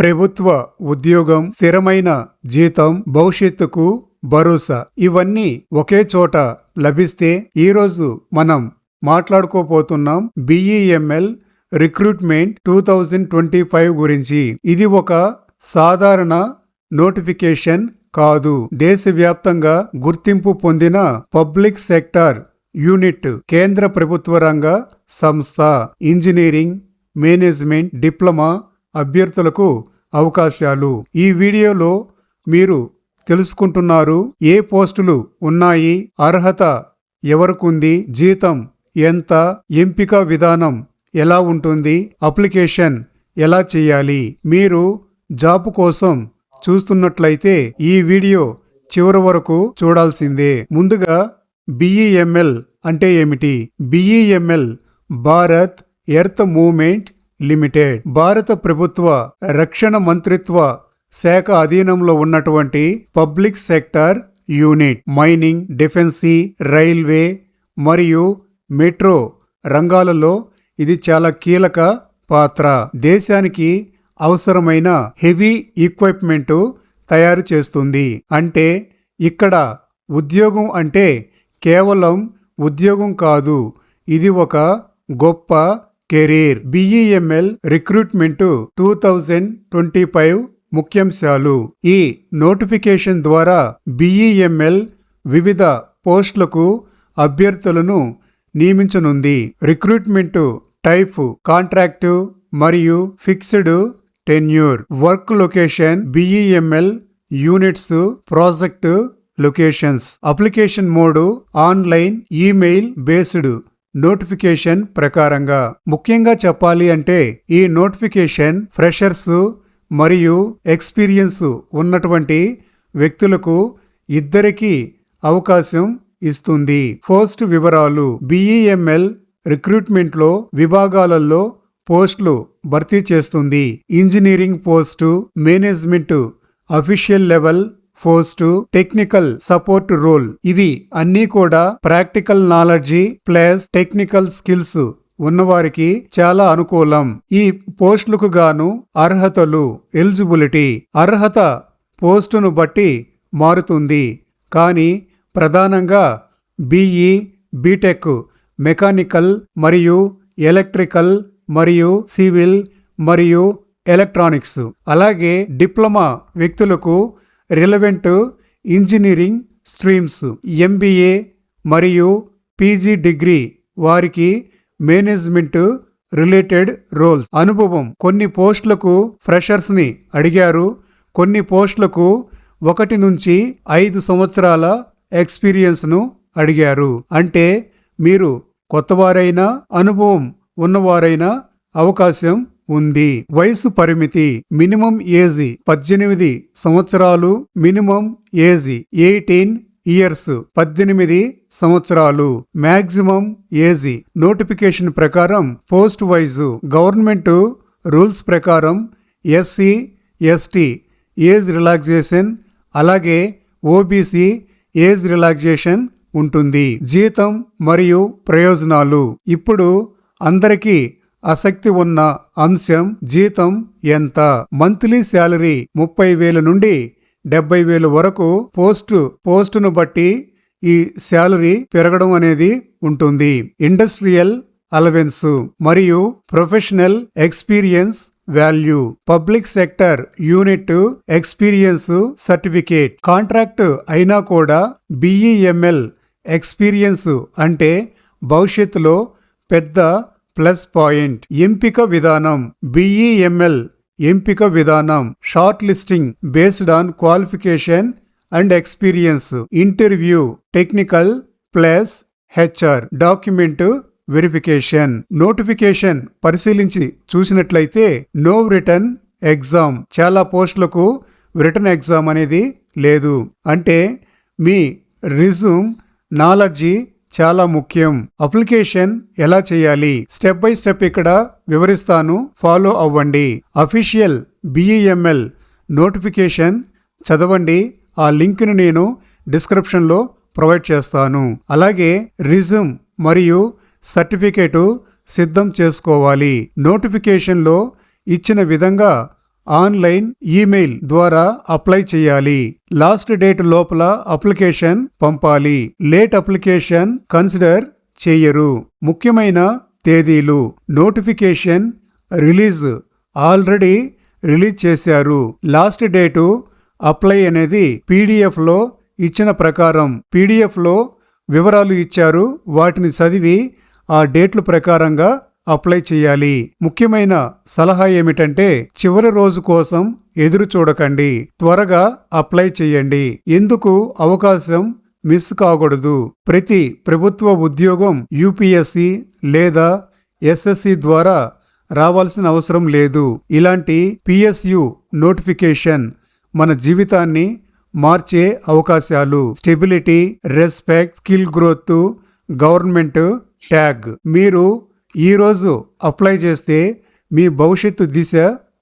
ప్రభుత్వ ఉద్యోగం స్థిరమైన జీతం భవిష్యత్తుకు భరోసా ఇవన్నీ ఒకే చోట లభిస్తే ఈరోజు మనం మాట్లాడుకోపోతున్నాం BEML recruitment two thousand twenty five గురించి. ఇది ఒక సాధారణ నోటిఫికేషన్ కాదు. దేశవ్యాప్తంగా గుర్తింపు పొందిన పబ్లిక్ సెక్టార్ యూనిట్ కేంద్ర ప్రభుత్వ రంగ సంస్థ ఇంజనీరింగ్ మేనేజ్మెంట్ డిప్లొమా అభ్యర్థులకు అవకాశాలు. ఈ వీడియోలో మీరు తెలుసుకుంటున్నారు ఏ పోస్టులు ఉన్నాయి అర్హత ఎవరికుంది జీతం ఎంత ఎంపిక విధానం ఎలా ఉంటుంది అప్లికేషన్ ఎలా చేయాలి మీరు జాబ్ కోసం చూస్తున్నట్లయితే ఈ వీడియో చివరి వరకు చూడాల్సిందే. ముందుగా బిఈఎంఎల్ అంటే ఏమిటి? BEML Bharat earth movement limited. భారత ప్రభుత్వ రక్షణ మంత్రిత్వ శాఖ అధీనంలో ఉన్నటువంటి public sector unit mining defence railway మరియు మెట్రో రంగాలలో ఇది చాలా కీలక పాత్ర. దేశానికి అవసరమైన హెవీ ఈక్విప్మెంటు తయారు చేస్తుంది. అంటే ఇక్కడ ఉద్యోగం అంటే కేవలం ఉద్యోగం కాదు. ఇది ఒక గొప్ప career. BEML recruitment two thousand twenty five ముఖ్యాంశాలు ఈ నోటిఫికేషన్ ద్వారా బిఈఎంఎల్ వివిధ పోస్టులకు అభ్యర్థులను నియమించనుంది. రిక్రూట్మెంట్ టైప్ కాంట్రాక్టు మరియు fixed tenure. Work location BEML units project location. Application mode online email based. Notification ప్రకారంగా. ముఖ్యంగా చెప్పాలి అంటే ఈ నోటిఫికేషన్ ఫ్రెషర్స్ మరియు ఎక్స్పీరియన్స్ ఉన్నటువంటి వ్యక్తులకు ఇద్దరికీ అవకాశం ఇస్తుంది. పోస్ట్ వివరాలు బిఈఎంఎల్ రిక్రూట్మెంట్లో విభాగాలలో పోస్టులు భర్తీ చేస్తుంది. Engineering post management official level post technical support role. ఇవి అన్నీ కూడా practical knowledge plus technical skills ఉన్నవారికి చాలా అనుకూలం. ఈ పోస్టులకు గాను అర్హతలు ఎలిజిబిలిటీ అర్హత పోస్టును బట్టి మారుతుంది. కానీ ప్రధానంగా బీఈ బీటెక్ మెకానికల్ మరియు ఎలక్ట్రికల్ మరియు సివిల్ మరియు ఎలక్ట్రానిక్స్. అలాగే డిప్లొమా వ్యక్తులకు రిలవెంట్ ఇంజనీరింగ్ స్ట్రీమ్స్ ఎంబీఏ మరియు పీజీ డిగ్రీ వారికి మేనేజ్మెంట్ రిలేటెడ్ రోల్స్. అనుభవం. కొన్ని పోస్టులకు ఫ్రెషర్స్ని అడిగారు. కొన్ని పోస్టులకు ఒకటి నుంచి ఐదు సంవత్సరాల ఎక్స్పీరియన్స్ను అడిగారు. అంటే మీరు కొత్తవారైనా అనుభవం ఉన్నవారైనా అవకాశం ఉంది. వయసు పరిమితి మినిమం ఏజ్ పద్దెనిమిది సంవత్సరాలు మినిమం ఏజ్ ఎయిటీన్ ఇయర్స్ పద్దెనిమిది సంవత్సరాలు మ్యాక్సిమం ఏజ్. నోటిఫికేషన్ ప్రకారం పోస్ట్ వైజ్ గవర్నమెంట్ రూల్స్ ప్రకారం ఎస్సీ ఎస్టీ ఏజ్ రిలాక్సేషన్ అలాగే ఓబీసీ ఏజ్ రిలాక్సేషన్ ఉంటుంది. జీతం మరియు ప్రయోజనాలు. ఇప్పుడు అందరికీ ఆసక్తి ఉన్న అంశం జీతం ఎంత? మంత్లీ శాలరీ ముప్పై వేలు నుండి డెబ్బై వేలు వరకు పోస్టు పోస్టును బట్టి ఈ శాలరీ పెరగడం అనేది ఉంటుంది. ఇండస్ట్రియల్ అలవెన్స్ మరియు professional experience value. Public sector unit experience certificate. Contract అయినా కూడా బిఈఎంఎల్ ఎక్స్పీరియన్స్ అంటే భవిష్యత్తులో పెద్ద ప్లస్ పాయింట్. ఎంపిక విధానం. బిఈఎంఎల్. ఎంపిక విధానం. Shortlisting. Based on qualification and experience. Interview. Technical plus HR. Document verification. Notification. పరిశీలించి చూసినట్లయితే నో రిటర్న్ ఎగ్జామ్. చాలా పోస్టులకు రిటర్న్ ఎగ్జామ్ అనేది లేదు. అంటే మీ రిజ్యూమ్ నాలెడ్జి చాలా ముఖ్యం. అప్లికేషన్ ఎలా చేయాలి? స్టెప్ బై స్టెప్ ఇక్కడ వివరిస్తాను. ఫాలో అవ్వండి. అఫీషియల్ బిఈఎంఎల్ నోటిఫికేషన్ చదవండి. ఆ లింక్ను నేను డిస్క్రిప్షన్లో ప్రొవైడ్ చేస్తాను. అలాగే రిజ్యూమ్ మరియు సర్టిఫికేటు సిద్ధం చేసుకోవాలి. నోటిఫికేషన్లో ఇచ్చిన విధంగా ఆన్లైన్ ఈమెయిల్ ద్వారా అప్లై చేయాలి. లాస్ట్ డేట్ లోపల అప్లికేషన్ పంపాలి. లేట్ అప్లికేషన్ కన్సిడర్ చేయరు. ముఖ్యమైన తేదీలు. నోటిఫికేషన్ రిలీజ్ ఆల్రెడీ రిలీజ్ చేశారు. లాస్ట్ డేటు అప్లై అనేది పీడిఎఫ్లో ఇచ్చిన ప్రకారం. పీడిఎఫ్లో వివరాలు ఇచ్చారు. వాటిని చదివి ఆ డేట్ల ప్రకారంగా అప్లై చేయాలి. ముఖ్యమైన సలహా ఏమిటంటే చివరి రోజు కోసం ఎదురు చూడకండి. త్వరగా అప్లై చేయండి. ఎందుకు? అవకాశం మిస్ కాకూడదు. ప్రతి ప్రభుత్వ ఉద్యోగం యూపీఎస్సి లేదా ఎస్ఎస్సి ద్వారా రావాల్సిన అవసరం లేదు. ఇలాంటి పిఎస్యు నోటిఫికేషన్ మన జీవితాన్ని మార్చే అవకాశాలు. Stability respect skill growth government tag. మీరు ఈరోజు అప్లై చేస్తే మీ భవిష్యత్తు దిశ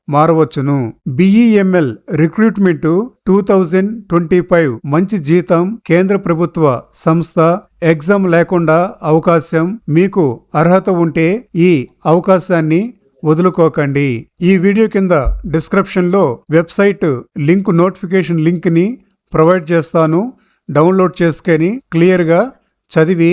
మారవచ్చును. BEML recruitment two thousand twenty five మంచి జీతం కేంద్ర ప్రభుత్వ సంస్థ ఎగ్జామ్ లేకుండా అవకాశం మీకు అర్హత ఉంటే ఈ అవకాశాన్ని వదులుకోకండి. ఈ వీడియో కింద డిస్క్రిప్షన్లో వెబ్సైట్ లింక్ నోటిఫికేషన్ లింక్ని ప్రొవైడ్ చేస్తాను. డౌన్లోడ్ చేసుకొని క్లియర్గా చదివి